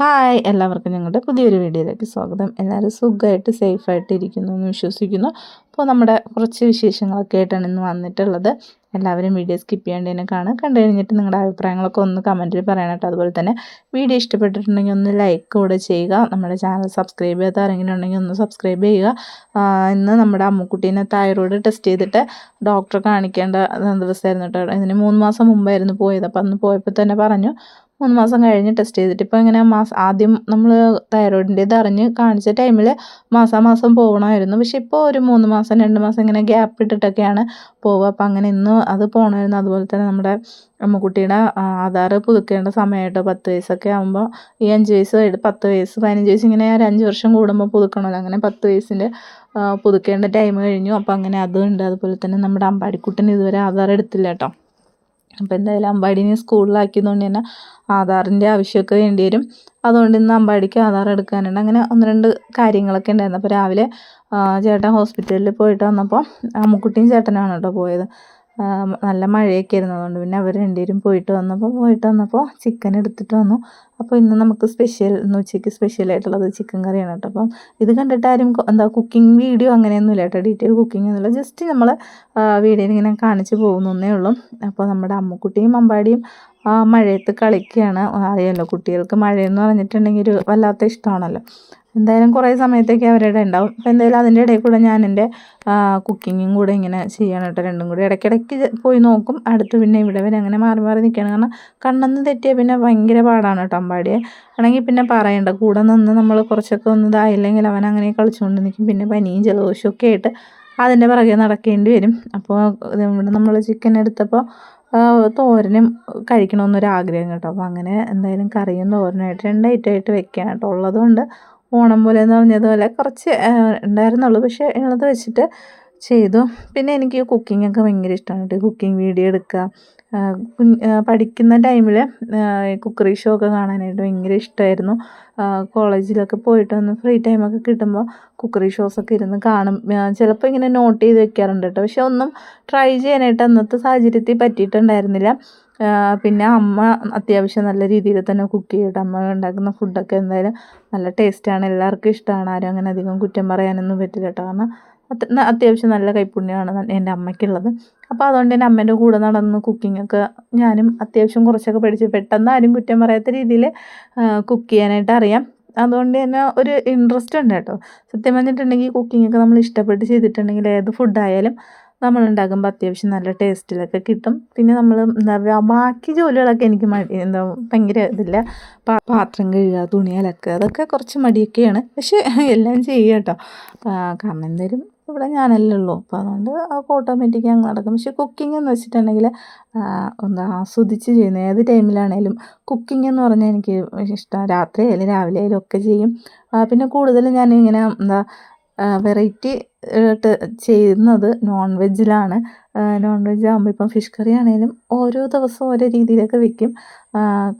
Hi എല്ലാവർക്കും ഞങ്ങളുടെ പുതിയൊരു വീഡിയോയിലേക്ക് സ്വാഗതം. എല്ലാവരും സുഖമായിട്ട് സേഫായിട്ട് ഇരിക്കുന്നു എന്ന് വിശ്വസിക്കുന്നു. അപ്പോൾ നമ്മുടെ കുറച്ച് വിശേഷങ്ങളൊക്കെ ആയിട്ടാണ് ഇന്ന് വന്നിട്ടുള്ളത്. എല്ലാവരും വീഡിയോ സ്കിപ്പ് ചെയ്യാണ്ട് തന്നെ കാണുക. കണ്ടു കഴിഞ്ഞിട്ട് നിങ്ങളുടെ അഭിപ്രായങ്ങളൊക്കെ ഒന്ന് കമന്റിൽ പറയണം കേട്ടോ. അതുപോലെ തന്നെ വീഡിയോ ഇഷ്ടപ്പെട്ടിട്ടുണ്ടെങ്കിൽ ഒന്ന് ലൈക്ക് കൂടെ ചെയ്യുക. നമ്മുടെ ചാനൽ സബ്സ്ക്രൈബ് ചെയ്യാത്ത ആരെങ്കിലും ഉണ്ടെങ്കിൽ ഒന്ന് സബ്സ്ക്രൈബ് ചെയ്യുക. ഇന്ന് നമ്മുടെ അമ്മുക്കുട്ടീനെ തൈറോയിഡ് ടെസ്റ്റ് ചെയ്തിട്ട് ഡോക്ടറെ കാണിക്കേണ്ട ദിവസമായിരുന്നു കേട്ടോ. ഇതിന് മൂന്ന് മാസം മുമ്പായിരുന്നു പോയത്. അപ്പോൾ അന്ന് പോയപ്പോൾ തന്നെ പറഞ്ഞു മൂന്ന് മാസം കഴിഞ്ഞ് ടെസ്റ്റ് ചെയ്തിട്ട്. ഇപ്പോൾ ഇങ്ങനെ മാസം ആദ്യം നമ്മൾ തൈറോയിഡിന്റേത് അറിഞ്ഞ് കാണിച്ച ടൈമിൽ മാസാമാസം പോകണമായിരുന്നു പക്ഷെ ഇപ്പോൾ ഒരു മൂന്ന് മാസം രണ്ട് മാസം ഇങ്ങനെ ഗ്യാപ്പ് ഇട്ടിട്ടൊക്കെയാണ് പോവുക. അപ്പോൾ അങ്ങനെ ഇന്ന് അത് പോകണമായിരുന്നു അതുപോലെ തന്നെ നമ്മുടെ അമ്മക്കുട്ടിയുടെ ആധാർ പുതുക്കേണ്ട സമയമായിട്ടോ പത്ത് വയസ്സൊക്കെ ആകുമ്പോൾ ഈ അഞ്ച് വയസ്സ് പത്ത് വയസ്സ് പതിനഞ്ച് വയസ്സ് ഇങ്ങനെ ഒരു അഞ്ച് വർഷം കൂടുമ്പോൾ പുതുക്കണമല്ലോ. അങ്ങനെ പത്ത് വയസ്സിന്റെ പുതുക്കേണ്ട ടൈം കഴിഞ്ഞു. അപ്പോൾ അങ്ങനെ അതുണ്ട്. അതുപോലെ തന്നെ നമ്മുടെ അമ്പാടിക്കുട്ടൻ ഇതുവരെ ആധാർ എടുത്തില്ല കേട്ടോ. അപ്പോൾ എന്തായാലും അമ്പാടിനെ സ്കൂളിലാക്കിയതുകൊണ്ട് തന്നെ ആധാറിന്റെ ആവശ്യമൊക്കെ വേണ്ടി വരും. അതുകൊണ്ട് ഇന്ന് അമ്പാടിക്ക് ആധാർ എടുക്കാനുണ്ട്. അങ്ങനെ ഒന്ന് രണ്ട് കാര്യങ്ങളൊക്കെ ഉണ്ടായിരുന്നു. അപ്പോൾ രാവിലെ ചേട്ടൻ ഹോസ്പിറ്റലിൽ പോയിട്ട് വന്നപ്പോൾ അമ്മുക്കുട്ടിയും ചേട്ടനാണ് കേട്ടോ പോയത്. നല്ല മഴയൊക്കെ ആയിരുന്നു. അതുകൊണ്ട് പിന്നെ അവർ രണ്ടുപേരും പോയിട്ട് വന്നപ്പോൾ പോയിട്ട് വന്നപ്പോൾ ചിക്കൻ എടുത്തിട്ട് വന്നു. അപ്പോൾ ഇന്ന് നമുക്ക് സ്പെഷ്യൽ ഇന്ന് ഉച്ചയ്ക്ക് സ്പെഷ്യലായിട്ടുള്ളത് ചിക്കൻ കറിയാണ് കേട്ടോ. അപ്പം ഇത് കണ്ടിട്ട് ആരും എന്താ കുക്കിംഗ് വീഡിയോ അങ്ങനെയൊന്നുമില്ല കേട്ടോ. ഡീറ്റെയിൽ കുക്കിംഗ് ഒന്നുമില്ല. ജസ്റ്റ് നമ്മൾ വീഡിയോയിൽ ഇങ്ങനെ കാണിച്ച് പോകുന്നേ ഉള്ളൂ. അപ്പോൾ നമ്മുടെ അമ്മുക്കുട്ടിയും അമ്പാടിയും മഴയത്ത് കളിക്കുകയാണ്. അറിയാമല്ലോ കുട്ടികൾക്ക് മഴയെന്ന് പറഞ്ഞിട്ടുണ്ടെങ്കിൽ ഒരു വല്ലാത്ത ഇഷ്ടമാണല്ലോ. എന്തായാലും കുറേ സമയത്തേക്ക് അവരുടെ ഉണ്ടാവും. അപ്പോൾ എന്തായാലും അതിന്റെ ഇടയിൽ കൂടെ ഞാൻ എന്റെ കുക്കിങ്ങും കൂടെ ഇങ്ങനെ ചെയ്യണം കേട്ടോ രണ്ടും കൂടി. ഇടയ്ക്കിടയ്ക്ക് പോയി നോക്കും. അടുത്ത് പിന്നെ ഇവിടെ വരെ അങ്ങനെ മാറി മാറി നിൽക്കണം കാരണം കണ്ണെന്ന് തെറ്റിയാൽ പിന്നെ ഭയങ്കര പാടാണ് കേട്ടോ അമ്പാടിയെ. ആണെങ്കിൽ പിന്നെ പറയണ്ട. കൂടെ നിന്ന് നമ്മൾ കുറച്ചൊക്കെ ഒന്ന് ഇതായില്ലെങ്കിൽ അവൻ അങ്ങനെ കളിച്ചുകൊണ്ട് നിൽക്കും. പിന്നെ പനിയും ജലദോഷവും ഒക്കെ ആയിട്ട് അതിന്റെ പുറകെ നടക്കേണ്ടി വരും. അപ്പോൾ ഇവിടെ നമ്മൾ ചിക്കൻ എടുത്തപ്പോൾ തോരനും കഴിക്കണമെന്നൊരു ആഗ്രഹം കേട്ടോ. അപ്പോൾ അങ്ങനെ എന്തായാലും കറിയും തോരനായിട്ട് രണ്ട് ഐറ്റമായിട്ട് കേട്ടോ. ഉള്ളതുകൊണ്ട് ഓണം പോലെ എന്ന് പറഞ്ഞതുപോലെ കുറച്ച് ഉണ്ടായിരുന്നുള്ളൂ. പക്ഷേ ഉള്ളത് വെച്ചിട്ട് ചെയ്തു. പിന്നെ എനിക്ക് കുക്കിംഗ് ഒക്കെ ഭയങ്കര ഇഷ്ടമാണ് കേട്ടോ. കുക്കിംഗ് വീഡിയോ എടുക്കുക പഠിക്കുന്ന ടൈമിൽ കുക്കറി ഷോ ഒക്കെ കാണാനായിട്ട് ഭയങ്കര ഇഷ്ടമായിരുന്നു കോളേജിലൊക്കെ പോയിട്ട് വന്ന് ഫ്രീ ടൈമൊക്കെ കിട്ടുമ്പോൾ കുക്കറി ഷോസൊക്കെ ഇരുന്ന് കാണും. ചിലപ്പോൾ ഇങ്ങനെ നോട്ട് ചെയ്ത് വെക്കാറുണ്ട് കേട്ടോ. പക്ഷെ ഒന്നും ട്രൈ ചെയ്യാനായിട്ട് അന്നത്തെ സാഹചര്യത്തിൽ പറ്റിയിട്ടുണ്ടായിരുന്നില്ല. പിന്നെ അമ്മ അത്യാവശ്യം നല്ല രീതിയിൽ തന്നെ കുക്ക് ചെയ്തിട്ട് അമ്മ ഉണ്ടാക്കുന്ന ഫുഡൊക്കെ എന്തായാലും നല്ല ടേസ്റ്റാണ് എല്ലാവർക്കും ഇഷ്ടമാണ് ആരും അങ്ങനെ അധികം കുറ്റം പറയാനൊന്നും പറ്റില്ല കേട്ടോ. കാരണം അത്യാവശ്യം നല്ല കൈപ്പുണ്യമാണ് എന്റെ അമ്മയ്ക്കുള്ളത്. അപ്പോൾ അതുകൊണ്ട് തന്നെ അമ്മേന്റെ കൂടെ നടന്ന് കുക്കിങ്ങൊക്കെ ഞാനും അത്യാവശ്യം കുറച്ചൊക്കെ പഠിച്ച് പെട്ടെന്ന് ആരും കുറ്റം പറയാത്ത രീതിയിൽ കുക്ക് ചെയ്യാനായിട്ട് അറിയാം. അതുകൊണ്ട് തന്നെ ഒരു ഇൻട്രസ്റ്റ് ഉണ്ട് കേട്ടോ. സത്യം പറഞ്ഞിട്ടുണ്ടെങ്കിൽ കുക്കിങ്ങൊക്കെ നമ്മൾ ഇഷ്ടപ്പെട്ട് ചെയ്തിട്ടുണ്ടെങ്കിൽ ഏത് ഫുഡായാലും നമ്മൾ ഉണ്ടാക്കുമ്പോൾ അത്യാവശ്യം നല്ല ടേസ്റ്റിലൊക്കെ കിട്ടും. പിന്നെ നമ്മൾ എന്താ ബാക്കി ജോലികളൊക്കെ എനിക്ക് മടി എന്താ ഭയങ്കര ഇതില്ല. പാത്രം കഴുകുക തുണി അലക്കുക അതൊക്കെ കുറച്ച് മടിയൊക്കെയാണ്. പക്ഷേ എല്ലാം ചെയ്യുക കേട്ടോ. കാരണം എന്തായാലും ഇവിടെ ഞാനല്ലേ ഉള്ളൂ. അപ്പോൾ അതുകൊണ്ട് അതൊക്കെ ഓട്ടോമാറ്റിക് അങ്ങ് നടക്കും. പക്ഷേ കുക്കിംഗ് എന്ന് വെച്ചിട്ടുണ്ടെങ്കിൽ ഒന്ന് ആസ്വദിച്ച് ചെയ്യുന്ന ഏത് ടൈമിലാണേലും കുക്കിംഗ് എന്ന് പറഞ്ഞാൽ എനിക്ക് ഇഷ്ടം. രാത്രി ആയാലും രാവിലെ ആയാലും ഒക്കെ ചെയ്യും. പിന്നെ കൂടുതലും ഞാൻ ഇങ്ങനെ എന്താ വെറൈറ്റി ചെയ്യുന്നത് നോൺ വെജിലാണ് നോൺ വെജ് ആകുമ്പോൾ ഇപ്പം ഫിഷ് കറി ആണെങ്കിലും ഓരോ ദിവസവും ഓരോ രീതിയിലൊക്കെ വെക്കും.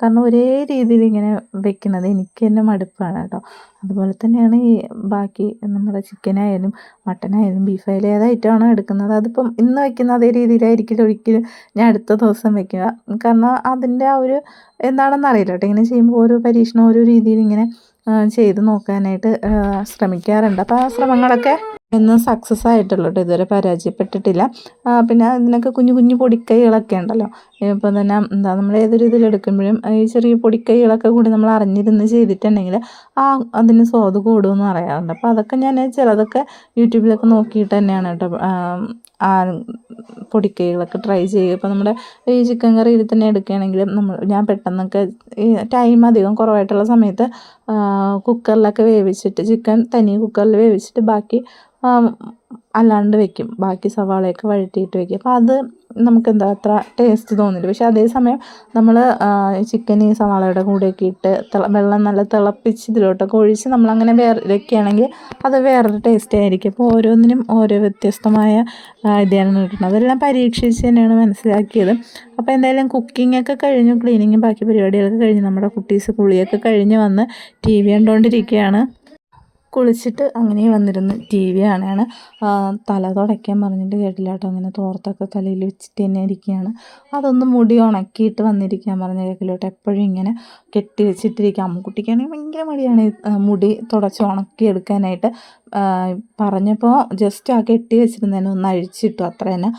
കാരണം ഒരേ രീതിയിൽ ഇങ്ങനെ വെക്കുന്നത് എനിക്ക് തന്നെ മടുപ്പാണ് കേട്ടോ. അതുപോലെ തന്നെയാണ് ഈ ബാക്കി നമ്മുടെ ചിക്കനായാലും മട്ടനായാലും ബീഫായാലും ഏത് ഐറ്റമാണോ എടുക്കുന്നത് അതിപ്പം ഇന്ന് വെക്കുന്ന അതേ രീതിയിലായിരിക്കില്ല ഒരിക്കലും ഞാൻ അടുത്ത ദിവസം വെക്കുക. കാരണം അതിന്റെ ആ ഒരു എന്താണെന്ന് അറിയില്ല കേട്ടോ. ഇങ്ങനെ ചെയ്യുമ്പോൾ ഓരോ പരീക്ഷണം ഓരോ രീതിയിൽ ഇങ്ങനെ ചെയ്ത് നോക്കാനായിട്ട് ശ്രമിക്കാറുണ്ട്. അപ്പോൾ ആ ശ്രമങ്ങളൊക്കെ ഒന്നും സക്സസ് ആയിട്ടുള്ളൂ കേട്ടോ ഇതുവരെ പരാജയപ്പെട്ടിട്ടില്ല. പിന്നെ ഇതിനൊക്കെ കുഞ്ഞു കുഞ്ഞു പൊടിക്കൈകളൊക്കെ ഉണ്ടല്ലോ. ഇപ്പം തന്നെ എന്താ നമ്മൾ ഏതൊരു ഇതിലെടുക്കുമ്പോഴും ഈ ചെറിയ പൊടിക്കൈകളൊക്കെ കൂടി നമ്മൾ അറിഞ്ഞിരുന്ന് ചെയ്തിട്ടുണ്ടെങ്കിൽ ആ അതിന് സ്വാദ് കൂടുമെന്ന് പറയാറുണ്ട്. അപ്പോൾ അതൊക്കെ ഞാൻ ചിലതൊക്കെ യൂട്യൂബിലൊക്കെ നോക്കിയിട്ട് തന്നെയാണ് കേട്ടോ. ആ പൊടിക്കൈകളൊക്കെ ട്രൈ ചെയ്യുക. ഇപ്പോൾ നമ്മുടെ ഈ ചിക്കൻ കറിയിൽ തന്നെ എടുക്കുകയാണെങ്കിലും നമ്മൾ ഞാൻ പെട്ടെന്നൊക്കെ ഈ ടൈം അധികം കുറവായിട്ടുള്ള സമയത്ത് കുക്കറിലൊക്കെ വേവിച്ചിട്ട് ചിക്കൻ തനി കുക്കറിൽ വേവിച്ചിട്ട് ബാക്കി അല്ലാണ്ട് വെക്കും. ബാക്കി സവാളയൊക്കെ വഴറ്റിയിട്ട് വെക്കും. അപ്പോൾ അത് നമുക്ക് എന്താ അത്ര ടേസ്റ്റ് തോന്നില്ല. പക്ഷെ അതേസമയം നമ്മൾ ചിക്കൻ ഈ സവാളയുടെ കൂടെയൊക്കെ ഇട്ട് വെള്ളം നല്ല തിളപ്പിച്ച് ഇതിലോട്ടൊക്കെ ഒഴിച്ച് നമ്മളങ്ങനെ വേറെ വെക്കുകയാണെങ്കിൽ അത് വേറൊരു ടേസ്റ്റ് ആയിരിക്കും. അപ്പോൾ ഓരോന്നിനും ഓരോ വ്യത്യസ്തമായ ഇതാണ് കിട്ടുന്നത്. അതെല്ലാം പരീക്ഷിച്ച് തന്നെയാണ് മനസ്സിലാക്കിയത്. അപ്പോൾ എന്തായാലും കുക്കിങ്ങൊക്കെ കഴിഞ്ഞു ക്ലീനിങ്ങും ബാക്കി പരിപാടികളൊക്കെ കഴിഞ്ഞ്. നമ്മുടെ കുട്ടീസ് കുളിയൊക്കെ കഴിഞ്ഞ് വന്ന് ടി വി കണ്ടുകൊണ്ടിരിക്കുകയാണ് കുളിച്ചിട്ട് അങ്ങനെ വന്നിരുന്ന്. ടി വി കാണുകയാണ്. തല തുടയ്ക്കാൻ പറഞ്ഞിട്ട് കേട്ടില്ല കേട്ടോ. അങ്ങനെ തോർത്തൊക്കെ തലയിൽ വെച്ചിട്ട് തന്നെ ഇരിക്കുകയാണ്. അതൊന്ന് മുടി ഉണക്കിയിട്ട് വന്നിരിക്കാൻ പറഞ്ഞ കേൾക്കില്ലോട്ടോ എപ്പോഴും ഇങ്ങനെ കെട്ടി വെച്ചിട്ടിരിക്കുക അമ്മുക്കുട്ടിക്കാണെങ്കിൽ ഭയങ്കര മടിയാണ്. മുടി തുടച്ച് ഉണക്കിയെടുക്കാനായിട്ട്. പറഞ്ഞപ്പോൾ ജസ്റ്റ് ആ കെട്ടി വെച്ചിരുന്നതിനെ ഒന്ന് അഴിച്ചിട്ടു. അത്ര തന്നെ.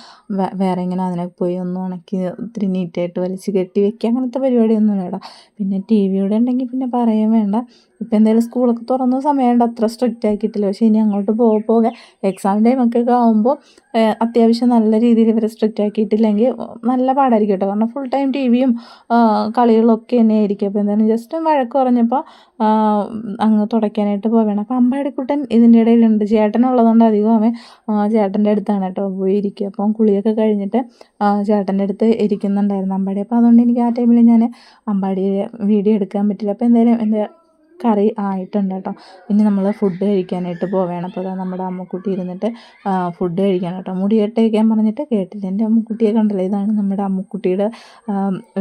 വേറെ ഇങ്ങനെ അതിനെ പോയി ഒന്ന് ഉണക്കി ഒത്തിരി നീറ്റായിട്ട് വലിച്ച് കെട്ടി വെക്കുക. അങ്ങനത്തെ പരിപാടിയൊന്നും വേണ്ട പിന്നെ ടി വിയുടെ ഉണ്ടെങ്കിൽ പിന്നെ പറയാൻ വേണ്ട. ഇപ്പം എന്തായാലും സ്കൂളൊക്കെ തുറന്ന സമയമുണ്ട്. അത്ര സ്ട്രിക്റ്റ് ആക്കിയിട്ടില്ല. പക്ഷേ ഇനി അങ്ങോട്ട് പോകെ പോകെ. എക്സാം ടൈമൊക്കെ ആകുമ്പോൾ അത്യാവശ്യം നല്ല രീതിയിൽ ഇവരെ സ്ട്രിക്റ്റ് ആക്കിയിട്ടില്ലെങ്കിൽ നല്ല പാടായിരിക്കും കേട്ടോ. കാരണം ഫുൾ ടൈം ടി വിയും കളികളൊക്കെ തന്നെ ആയിരിക്കും. അപ്പോൾ എന്തായാലും ജസ്റ്റ് വഴക്ക് കുറഞ്ഞപ്പോൾ അങ്ങ് തുടയ്ക്കാനായിട്ട് പോവുകയാണ് അപ്പോൾ അമ്പാടിക്കുട്ടൻ ഇതിന്റെ ഇടയിലുണ്ട്. ചേട്ടനുള്ളതുകൊണ്ട് അധികം അവൻ ചേട്ടന്റെ അടുത്താണ് കേട്ടോ പോയി ഇരിക്കുക അപ്പം കുളിയൊക്കെ കഴിഞ്ഞിട്ട് ചേട്ടന്റെ അടുത്ത് ഇരിക്കുന്നുണ്ടായിരുന്നു അമ്പാടി. അപ്പോൾ അതുകൊണ്ട് എനിക്ക് ആ ടൈമിൽ ഞാൻ അമ്പാടിയെ വീഡിയോ എടുക്കാൻ പറ്റില്ല. അപ്പോൾ എന്തായാലും എന്റെ കറി ആയിട്ടുണ്ട് കേട്ടോ. ഇനി നമ്മൾ ഫുഡ് കഴിക്കാനായിട്ട് പോവുകയാണ് അപ്പോൾ അതാ നമ്മുടെ അമ്മക്കുട്ടി ഇരുന്നിട്ട് ഫുഡ് കഴിക്കാൻ കേട്ടോ. മുടി കെട്ടയക്കാൻ പറഞ്ഞിട്ട് കേട്ടില്ല. എന്റെ അമ്മക്കുട്ടിയെ കണ്ടല്ലോ? ഇതാണ് നമ്മുടെ അമ്മക്കുട്ടിയുടെ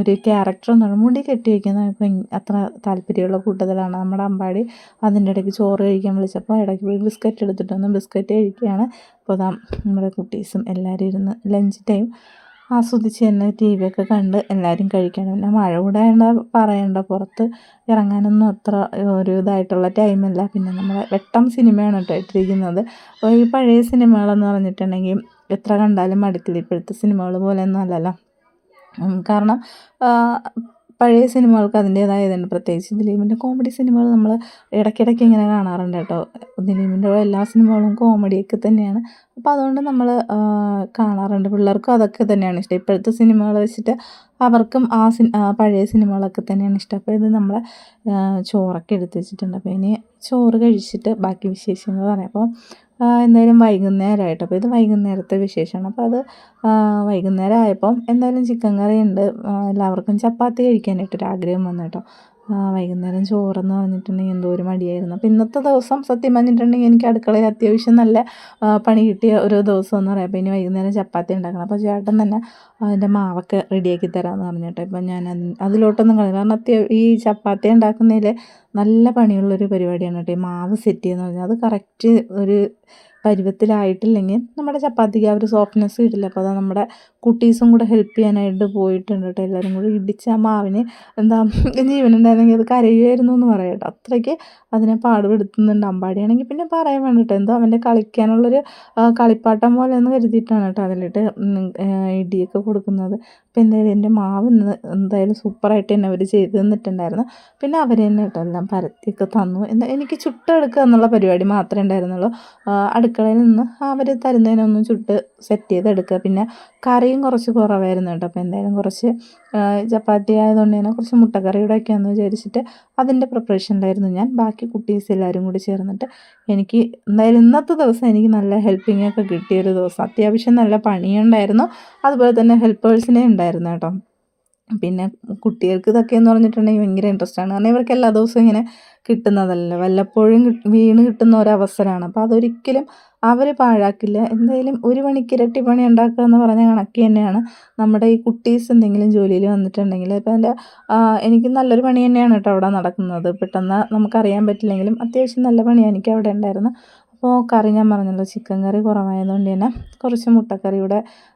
ഒരു ക്യാരക്ടർ എന്ന് മുടി കെട്ടി വയ്ക്കുന്ന അത്ര താല്പര്യമുള്ള കൂട്ടത്തിലാണ് നമ്മുടെ അമ്പാടി. അതിന്റെ ഇടയ്ക്ക് ചോറ് കഴിക്കാൻ വിളിച്ചപ്പോൾ ഇടയ്ക്ക് പോയി ബിസ്ക്കറ്റ് എടുത്തിട്ട് വന്ന് ബിസ്ക്കറ്റ് കഴിക്കുകയാണ്. അപ്പോൾ അതാ നമ്മുടെ കുട്ടീസും എല്ലാവരും ഇരുന്ന് ലഞ്ച് ടൈം ആസ്വദിച്ച് തന്നെ ടി വി ഒക്കെ കണ്ട് എല്ലാവരും കഴിക്കണം. പിന്നെ മഴ കൂടെ പറയണ്ട. പുറത്ത് ഇറങ്ങാനൊന്നും അത്ര ഒരു ഇതായിട്ടുള്ള ടൈമല്ല പിന്നെ നമ്മൾ വെട്ടം സിനിമയാണ് കേട്ടോ ഇട്ടിരിക്കുന്നത്. അപ്പോൾ ഈ പഴയ സിനിമകളെന്ന് പറഞ്ഞിട്ടുണ്ടെങ്കിൽ എത്ര കണ്ടാലും മടുക്കില്ല. ഇപ്പോഴത്തെ സിനിമകൾ പോലെയൊന്നും അല്ലല്ലോ. കാരണം പഴയ സിനിമകൾക്ക് അതിന്റേതായ ഇതുണ്ട്. പ്രത്യേകിച്ച് ദിലീപിന്റെ കോമഡി സിനിമകൾ നമ്മൾ ഇടയ്ക്കിടയ്ക്ക് ഇങ്ങനെ കാണാറുണ്ട് കേട്ടോ. ദിലീപിന്റെ എല്ലാ സിനിമകളും കോമഡിയൊക്കെ തന്നെയാണ്. അപ്പോൾ അതുകൊണ്ട് നമ്മൾ കാണാറുണ്ട്. പിള്ളേർക്കും അതൊക്കെ തന്നെയാണ് ഇഷ്ടം. ഇപ്പോഴത്തെ സിനിമകൾ വെച്ചിട്ട് അവർക്കും ആ സി പഴയ സിനിമകളൊക്കെ തന്നെയാണ് ഇഷ്ടം. അപ്പോൾ ഇത് നമ്മൾ ചോറൊക്കെ എടുത്ത് വെച്ചിട്ടുണ്ട്. അപ്പോൾ ഇനി ചോറ് കഴിച്ചിട്ട് ബാക്കി വിശേഷങ്ങൾ പറയാം. അപ്പോൾ എന്തായാലും വൈകുന്നേരമായിട്ട് അപ്പോൾ ഇത് വൈകുന്നേരത്തെ വിശേഷമാണ്. അപ്പോൾ അത് വൈകുന്നേരം ആയപ്പം എന്തായാലും ചിക്കൻ കറി ഉണ്ട് എല്ലാവർക്കും ചപ്പാത്തി കഴിക്കാനായിട്ടൊരു ആഗ്രഹം വന്നു കേട്ടോ. വൈകുന്നേരം ചോറെന്ന് പറഞ്ഞിട്ടുണ്ടെങ്കിൽ എന്തോ ഒരു മടിയായിരുന്നു. അപ്പോൾ ഇന്നത്തെ ദിവസം സത്യം പറഞ്ഞിട്ടുണ്ടെങ്കിൽ എനിക്ക് അടുക്കളയിൽ അത്യാവശ്യം നല്ല പണി കിട്ടിയ ഒരു ദിവസം എന്ന് പറയാം. അപ്പോൾ ഇനി വൈകുന്നേരം ചപ്പാത്തി ഉണ്ടാക്കണം. അപ്പോൾ ചേട്ടൻ തന്നെ അതിന്റെ മാവൊക്കെ റെഡിയാക്കി തരാമെന്ന് പറഞ്ഞിട്ട് ഇപ്പം ഞാൻ അതിലോട്ടൊന്നും കളയില്ല കാരണം അത്യാവശ്യം ഈ ചപ്പാത്തി ഉണ്ടാക്കുന്നതിൽ നല്ല പണിയുള്ളൊരു പരിപാടിയാണ് കേട്ടോ. ഈ മാവ് സെറ്റ് ചെയ്യുന്ന പറഞ്ഞാൽ അത് കറക്റ്റ് ഒരു പരുവത്തിലായിട്ടില്ലെങ്കിൽ നമ്മുടെ ചപ്പാത്തിക്ക് ആ ഒരു സോഫ്റ്റ്നെസ് കിട്ടില്ല. അപ്പോൾ അത് നമ്മുടെ കുട്ടീസും കൂടെ ഹെൽപ്പ് ചെയ്യാനായിട്ട് പോയിട്ടുണ്ട് കേട്ടോ. എല്ലാവരും കൂടി ഇടിച്ച് ആ മാവിന് എന്താ ജീവനുണ്ടായിരുന്നെങ്കിൽ അത് കരയുമായിരുന്നു എന്ന് പറയാം കേട്ടോ. അത്രയ്ക്ക് അതിനെ പാടുപെടുത്തുന്നുണ്ട് അമ്പാടിയാണെങ്കിൽ. പിന്നെ പറയാൻ വേണ്ട എന്തോ അവന്റെ കളിക്കാനുള്ളൊരു കളിപ്പാട്ടം പോലെ എന്ന് കരുതിയിട്ടാണ് കേട്ടോ അതിലിട്ട് ഇടിയൊക്കെ കൊടുക്കുന്നത്. അപ്പോൾ എന്തായാലും എന്റെ മാവ് എന്തായാലും സൂപ്പറായിട്ട് തന്നെ അവർ ചെയ്ത് തന്നിട്ടുണ്ടായിരുന്നു. പിന്നെ അവർ തന്നെ കേട്ടോ എല്ലാം പരത്തിയൊക്കെ തന്നു. എന്താ എനിക്ക് ചുട്ടെടുക്കുക എന്നുള്ള പരിപാടി മാത്രമേ ഉണ്ടായിരുന്നുള്ളൂ. അടുക്കളയിൽ നിന്ന് അവർ തരുന്നതിനൊന്നും ചുട്ട് സെറ്റ് ചെയ്തെടുക്കുക. പിന്നെ കറിയും കുറച്ച് കുറവായിരുന്നു കേട്ടോ. അപ്പോൾ എന്തായാലും കുറച്ച് ചപ്പാത്തി ആയതുകൊണ്ട് തന്നെ കുറച്ച് മുട്ടക്കറി കൂടെ വയ്ക്കാമെന്ന് വിചാരിച്ചിട്ട് അതിന്റെ പ്രിപ്പറേഷനിലായിരുന്നു ഞാൻ. ബാക്കി കുട്ടീസ് എല്ലാവരും കൂടി ചേർന്നിട്ട് എനിക്ക് എന്തായാലും ഇന്നത്തെ ദിവസം എനിക്ക് നല്ല ഹെൽപ്പിംഗ് ഒക്കെ കിട്ടിയൊരു ദിവസം. അത്യാവശ്യം നല്ല പണിയുണ്ടായിരുന്നു. അതുപോലെ തന്നെ ഹെൽപ്പേഴ്സിനെ ഉണ്ടായിരുന്നു കേട്ടോ. പിന്നെ കുട്ടികൾക്ക് ഇതൊക്കെ എന്ന് പറഞ്ഞിട്ടുണ്ടെങ്കിൽ ഭയങ്കര ഇൻട്രസ്റ്റ് ആണ്. കാരണം ഇവർക്ക് എല്ലാ ദിവസവും ഇങ്ങനെ കിട്ടുന്നതല്ല. വല്ലപ്പോഴും വീണ് കിട്ടുന്ന ഒരവസരമാണ് അപ്പോൾ അതൊരിക്കലും അവർ പാഴാക്കില്ല. എന്തായാലും ഒരു മണിക്ക് ഇരട്ടി പണി ഉണ്ടാക്കുക എന്ന് പറഞ്ഞ കണക്ക് തന്നെയാണ് നമ്മുടെ ഈ കുട്ടീസ് എന്തെങ്കിലും ജോലിയിൽ വന്നിട്ടുണ്ടെങ്കിൽ. ഇപ്പം എന്റെ എനിക്ക് നല്ലൊരു പണി തന്നെയാണ് കേട്ടോ അവിടെ നടക്കുന്നത്. പെട്ടെന്ന് നമുക്കറിയാൻ പറ്റില്ലെങ്കിലും അത്യാവശ്യം നല്ല പണിയാണ് എനിക്ക് അവിടെ ഉണ്ടായിരുന്നു അപ്പോൾ കറി ഞാൻ പറഞ്ഞല്ലോ ചിക്കൻ കറി കുറവായതുകൊണ്ട് തന്നെ കുറച്ച് മുട്ടക്കറി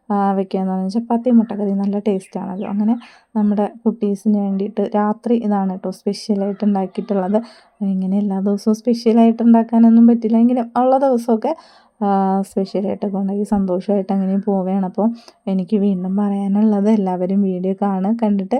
കൂടെ പറഞ്ഞാൽ ചപ്പാത്തി മുട്ടക്കറി നല്ല ടേസ്റ്റാണല്ലോ അങ്ങനെ നമ്മുടെ കുട്ടീസിന് വേണ്ടിയിട്ട് രാത്രി ഇതാണ് കേട്ടോ സ്പെഷ്യലായിട്ട് ഉണ്ടാക്കിയിട്ടുള്ളത്. ഇങ്ങനെ എല്ലാ ദിവസവും സ്പെഷ്യലായിട്ട് ഉണ്ടാക്കാനൊന്നും പറ്റില്ല. എങ്കിലും ഉള്ള ദിവസമൊക്കെ സ്പെഷ്യലായിട്ടൊക്കെ ഉണ്ടാക്കി സന്തോഷമായിട്ട് അങ്ങനെ പോവുകയാണ്. അപ്പോൾ എനിക്ക് വീണ്ടും പറയാനുള്ളത് എല്ലാവരും വീഡിയോ കാണുക കണ്ടിട്ട്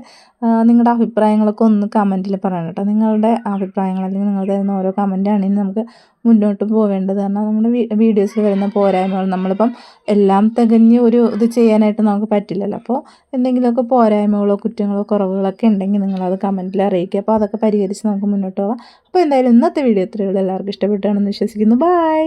നിങ്ങളുടെ അഭിപ്രായങ്ങളൊക്കെ ഒന്ന് കമന്റിൽ പറയണം കേട്ടോ നിങ്ങളുടെ അഭിപ്രായങ്ങൾ അല്ലെങ്കിൽ നിങ്ങൾ തരുന്ന ഓരോ കമന്റാണെങ്കിൽ നമുക്ക് മുന്നോട്ട് പോവേണ്ടത്. കാരണം നമ്മുടെ വീഡിയോസിൽ വരുന്ന പോരായ്മകൾ നമ്മളിപ്പം എല്ലാം തികഞ്ഞ് ഒരു ഇത് ചെയ്യാനായിട്ട് നമുക്ക് പറ്റില്ലല്ലോ. അപ്പോൾ എന്തെങ്കിലുമൊക്കെ പോരായ്മകളോ കുറ്റങ്ങളോ കുറവുകളൊക്കെ ഉണ്ടെങ്കിൽ നിങ്ങളത് കമന്റിൽ അറിയിക്കുക. അപ്പോൾ അതൊക്കെ പരിഹരിച്ച് നമുക്ക് മുന്നോട്ട് പോകാം അപ്പോൾ എന്തായാലും ഇന്നത്തെ വീഡിയോ ഇത്രയേ എല്ലാവർക്കും ഇഷ്ടപ്പെട്ടാണെന്ന് വിശ്വസിക്കുന്നു. ബൈ